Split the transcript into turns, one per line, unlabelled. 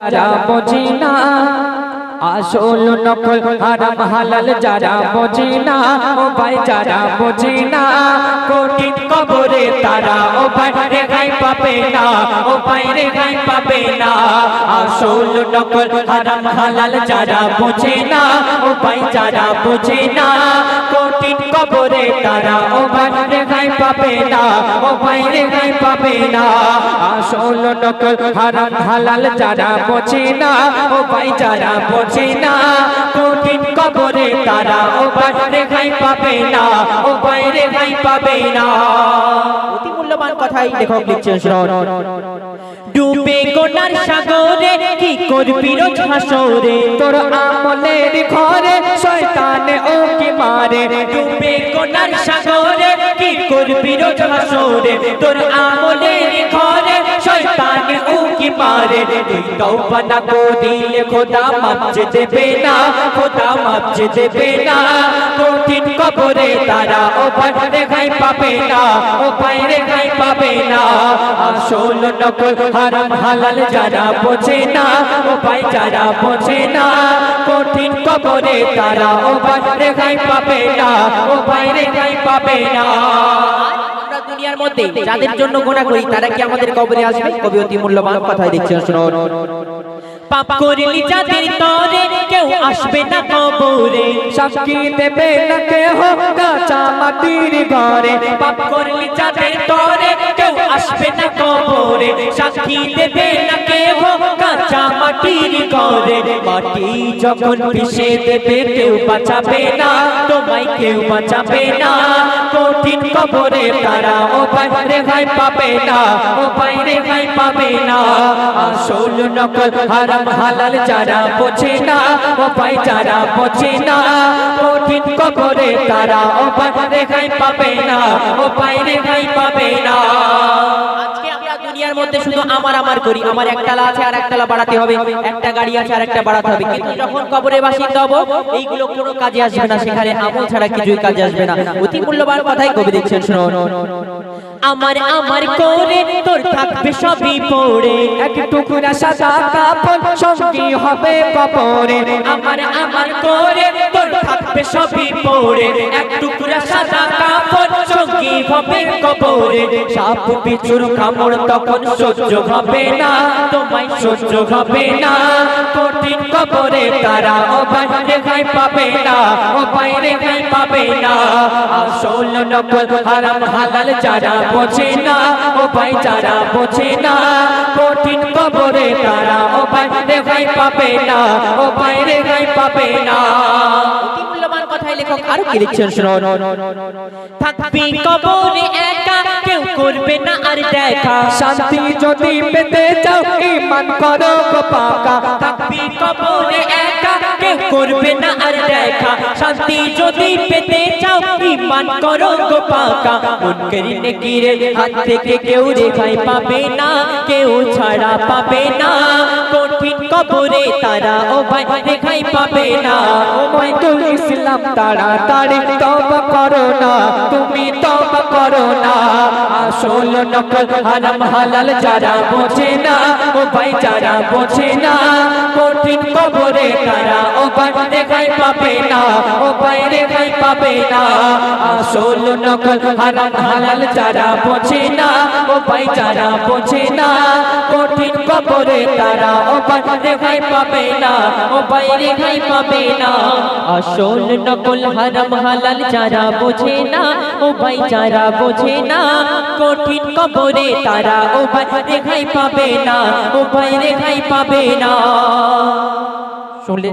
যারা বোঝে না আসল নকল হারাম হালাল যারা বোঝে না ও ভাই যারা বোঝে কঠিন কবরে তারা, ও ভাই রেখাই পাবে না, ও ভাই রেখাই পাবে না। আসল নকল হারাম হালাল যারা বোঝে না ও ভাই যারা বোঝে কঠিন কবরে তারা ও ভাই রেখাই পাবে না, ও ভাই রেখাই পাবে না। আসল নকল হারাম হালাল যারা বোঝে না, ও ভাই যারা বোঝে না, কঠিন কবরে তারা ও ভাই রেখাই পাবে না, ও ভাই রেখাই পাবে না।
অতি মূল্যবান কথাই লেখক লিখছেন শুনুন
ডুবে কোনার সাগরে কি করবি রোজ হাসরে? তোর আমলের ঘরে শয়তানে ও কি মারে ডুবে কোনার সাগরে কি করবি রোজ হাসরে? তোর আমলে ঘরে তওবা না করিলে খোদা মাপ দেবে না খোদা মাপ দেবে না কঠিন কবরে তারা ও বাইরে খাই পাবে না ও বাইরে খাই পাবে না আসল নকল হারাম হালাল যারা বোঝে না ও ভাই যারা বোঝে না কঠিন কবরে তারা ও বাইরে খাই পাবে না ও বাইরে খাই পাবে না।
দুনিয়ার মধ্যে যাদের জন্য গোনা করি তারা কি আমাদের কবরে আসবে। কবি অতি মূল্যবান কথাই লিখছেন শুনুন
পাপ করলি যাদের তরে কেউ আসবে না কবরে। সাক্ষী দেবে না কেহ কাঁচা মাটির ঘরে। পাপ করলি যাদের তরে কেউ আসবে না কবরে। সাক্ষী দেবে না কেহ কাঁচা মাটির ঘরে। মাটি যখন পিষে দেবে কেউ বাঁচাবে না। তোমায় কেউ বাঁচাবে না। কঠিন কবরে তারা, ও বাইরে ভাই পাবে না, ও বাইরে ভাই পাবে না। আসল নকল হারাম হালাল যারা বোঝে না, ও ভাই যারা বোঝে না, কঠিন কবরে তারা, ও বাইরে ভাই পাবে না, ও বাইরে ভাই পাবে
মধ্যে শুধু আমার আমার করি। আমার একতলা আছে আর একতলা বাড়াতে হবে। একটা গাড়ি আছে আর একটা বাড়াতে হবে। কিন্তু যখন কবরে বাসিন্দা হব এইগুলো কোনো কাজে আসবে না। সেখানে আমল ছাড়া কিছুই কাজে আসবে না। অতি মূল্যবান কথাই কবি দেখছেন শুনুন
আমার আমার করে তোর থাকবে সবই পড়ে। এক টুকরা সাদা কাপড় সঙ্গী হবে কবরে। আমার আমার করে তোর থাকবে সবই পড়ে। এক টুকরা সাদা হবে কবরে, সাপ পিছুর কামড় তখন সহ্য হবে না, তোমায় সহ্য হবে না। কঠিন কবরে তারা ও বাইরে গাই পাবে না ও বাইরে গাই পাবে না। আসল নকল হারাম হালাল যারা বোঝে না ভাই যারা বোঝে না। কঠিন কবরে তারা ও বাইরে গাই পাবে না ও বাইরে গাই পাবে না।
লেখক আরও কি লিখছেন শুনুন?
থাকবি কবরে একা কেউ করবে না আর দেখা। শান্তি যদি পেতে চাও ইমান করো পাকা। থাকবি কবরে করবে না আর দেখা। শান্তি যদি পেতে চাও, ইমান করো গো পাকা। মুনকারি নেকিরে হাত থেকে কেউ রেখাই পাবে না, কেউ ছাড়া পাবে না। কঠিন কবরে তারা ও ভাই রেখাই পাবে না। ও ভাই তো ইসলাম, তাড়াতাড়ি তওবা করো না, তুমি তওবা করো না। আসল নকল হারাম হালাল যারা বোঝে না, ও ভাই যারা বোঝে না, কঠিন কবরে তারা ও ভাই রেখাই পাবে না ও ভাই রেখাই পাবে না আসল নকল হারাম হালাল যারা বোঝে না ও ভাই যারা বোঝে না কঠিন কবরে তারা ও ভাই রেখাই পাবে না ও ভাই রেখাই পাবে না আসল নকল হারাম হালাল যারা বোঝে না ও ভাই যারা বোঝে না কঠিন কবরে তারা ও ভাই রেখাই পাবে না ও ভাই রেখাই পাবে না শুনলে